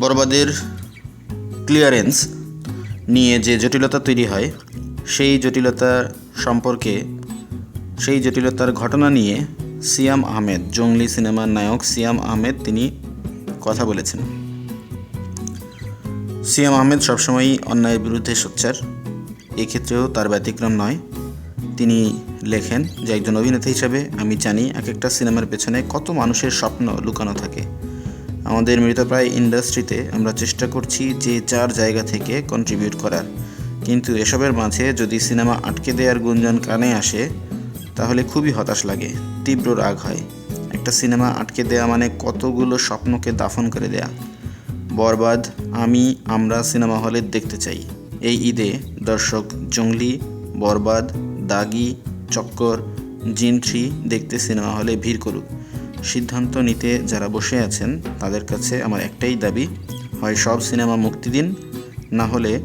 বরবাদের ক্লিয়ারেন্স নিয়ে যে জটিলতা তৈরি হয়, সেই জটিলতা সম্পর্কে, সেই জটিলতার ঘটনা নিয়ে সিয়াম আহমেদ, জঙ্গলি সিনেমার নায়ক সিয়াম আহমেদ তিনি কথা বলেছেন। সিয়াম আহমেদ সবসময়ই অন্যায়ের বিরুদ্ধে সোচ্চার, এক্ষেত্রেও তার ব্যতিক্রম নয়। তিনি লেখেন যে, একজন অভিনেতা হিসাবে আমি জানি এক একটা সিনেমার পেছনে কত মানুষের স্বপ্ন লুকানো থাকে। আমাদের মৃতপ্রায় ইন্ডাস্ট্রিতে আমরা চেষ্টা করছি যে চার জায়গা থেকে কন্ট্রিবিউট করার। কিন্তু এসবের মাঝে যদি সিনেমা আটকে দেওয়ার গুঞ্জন কানে আসে, তাহলে খুবই হতাশ লাগে, তীব্র রাগ হয়। একটা সিনেমা আটকে দেওয়া মানে কতগুলো স্বপ্নকে দাফন করে দেয়া। বরবাদ, আমি, আমরা সিনেমা হলে দেখতে চাই। এই ঈদে দর্শক জঙ্গলি, বরবাদ, দাগি, চক্কর, জিন থ্রি দেখতে সিনেমা হলে ভিড় করুক। সিদ্ধান্ত নিতে যারা বসে আছেন, তাদের কাছে আমার একটাই দাবি, হয় সব সিনেমা মুক্তি দিন, না হলে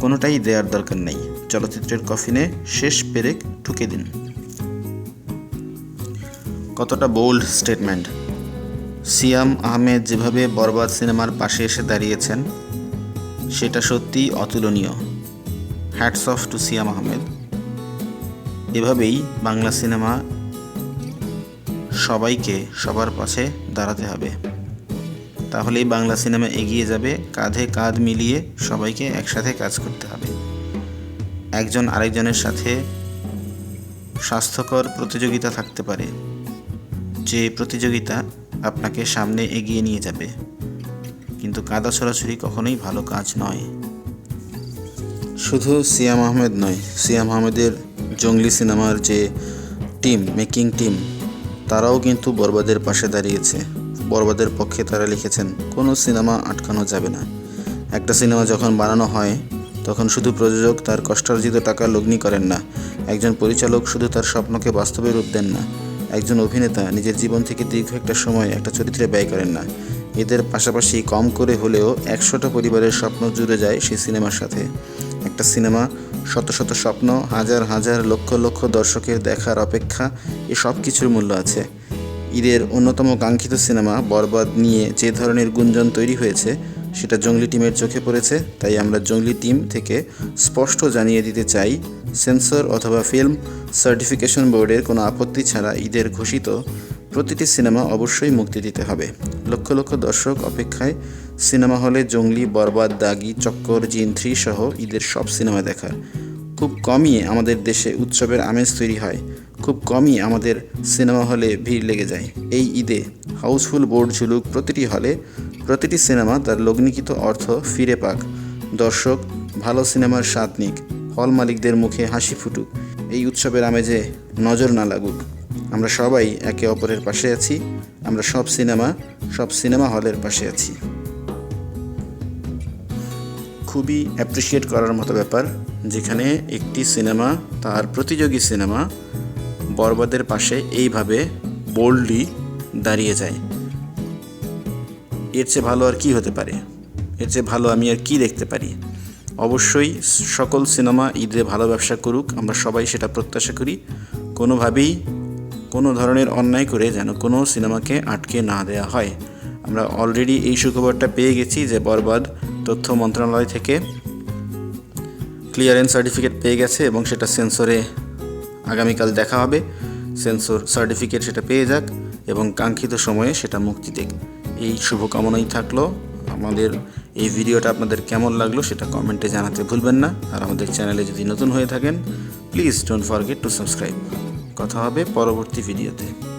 কোনোটাই দেওয়ার দরকার নেই। চলচ্চিত্রের কফিনে শেষ পেরেক ঠুকে দিন। কতটা বোল্ড স্টেটমেন্ট সিয়াম আহমেদ যেভাবে বরবাদ সিনেমার পাশে এসে দাঁড়িয়েছেন, সেটা সত্যিই অতুলনীয়। Hats off to Siam Ahmed. এভাবেই বাংলা সিনেমা সবাইকে সবার পাশে দাঁড়াতে হবে। তাহলেই বাংলা সিনেমা এগিয়ে যাবে, কাঁধে কাঁধ মিলিয়ে সবাইকে একসাথে কাজ করতে হবে। একজন আরেকজনের সাথে স্বাস্থ্যকর প্রতিযোগিতা থাকতে পারে। যে প্রতিযোগিতা আপনাকে সামনে এগিয়ে নিয়ে যাবে। কিন্তু কাদা ছড়াছড়ি কখনোই ভালো কাজ নয়। শুধু সিয়াম আহমেদ নয়, সিয়াম আহমেদের জঙ্গলি সিনেমার যে টিম, মেকিং টিম তারাও কিন্তু বরবাদের পাশে দাঁড়িয়েছে। বরবাদের পক্ষে তারা লিখেছেন, কোনো সিনেমা আটকানো যাবে না। একটা সিনেমা যখন বানানো হয়, তখন শুধু প্রযোজক তার কষ্টার্জিত টাকা লগ্নি করেন না। একজন পরিচালক শুধু তার স্বপ্নকে বাস্তবে রূপ দেন না। একজন অভিনেতা নিজের জীবন থেকে দীর্ঘ একটা সময় একটা চরিত্রে ব্যয় করেন না। এদের পাশাপাশি কম করে হলেও একশোটা পরিবারের স্বপ্ন জুড়ে যায় সেই সিনেমার সাথে। একটা সিনেমা শত শত স্বপ্ন, হাজার হাজার লক্ষ লক্ষ দর্শকের দেখার অপেক্ষা, এ সব কিছুর মূল্য আছে। ঈদের অন্যতম কাঙ্ক্ষিত সিনেমা বরবাদ নিয়ে যে ধরনের গুঞ্জন তৈরি হয়েছে, সেটা জঙ্গলি টিমের চোখে পড়েছে। তাই আমরা জঙ্গলি টিম থেকে স্পষ্ট জানিয়ে দিতে চাই, সেন্সর অথবা ফিল্ম সার্টিফিকেশন বোর্ডের কোনো আপত্তি ছাড়া ঈদের ঘোষিত প্রতিটি সিনেমা অবশ্যই মুক্তি দিতে হবে। লক্ষ লক্ষ দর্শক অপেক্ষায় সিনেমা হলে জঙ্গলি, বরবাদ, দাগি, চক্কর জিন থ্রি সহ ঈদের সব সিনেমা দেখার। খুব কমই আমাদের দেশে উৎসবের আমেজ তৈরি হয়। খুব কমই আমাদের সিনেমা হলে ভিড় লেগে যায়। এই ঈদে হাউসফুল বোর্ড ঝুলুক প্রতিটি হলে প্রতিটি সিনেমা তার লগ্নিকৃত অর্থ ফিরে পাক। দর্শক ভালো সিনেমার স্বাদ নিক, হল মালিকদের মুখে হাসি ফুটুক। এই উৎসবের আমেজে নজর না লাগুক। আমরা সবাই একে অপরের পাশে আছি, আমরা সব সিনেমা সব সিনেমা হলের পাশে আছি। খুবই অ্যাপ্রিসিয়েট করার মতো ব্যাপার, যেখানে একটি সিনেমা, তার প্রতিযোগী সিনেমা, বরবাদের পাশে এইভাবে বোল্ডলি দাঁড়িয়ে যায়। এর চেয়ে ভালো আর কি হতে পারে? এর চেয়ে ভালো আমি আর কি দেখতে পারি? অবশ্যই সকল সিনেমা ঈদে ভালো ব্যবসা করুক, আমরা সবাই সেটা প্রত্যাশা করি। কোনোভাবেই কোনো ধরনের অন্যায় করে যেন কোনো সিনেমাকে আটকে না দেওয়া হয়। আমরা অলরেডি এই সুখবরটা পেয়ে গেছি যে বরবাদ তথ্য মন্ত্রণালয় থেকে ক্লিয়ারেন্স সার্টিফিকেট পেয়ে গেছে এবং সেটা সেন্সরে আগামীকাল দেখা হবে। সেন্সর সার্টিফিকেট সেটা পেয়ে যাক এবং কাঙ্ক্ষিত সময়ে সেটা মুক্তি দেখ এই শুভকামনাই থাকল। আমাদের এই ভিডিওটা আপনাদের কেমন লাগল সেটা কমেন্টে জানাতে ভুলবেন না। আর আমাদের চ্যানেলে যদি নতুন হয়ে থাকেন please don't forget to subscribe কথা হবে পরবর্তী ভিডিওতে।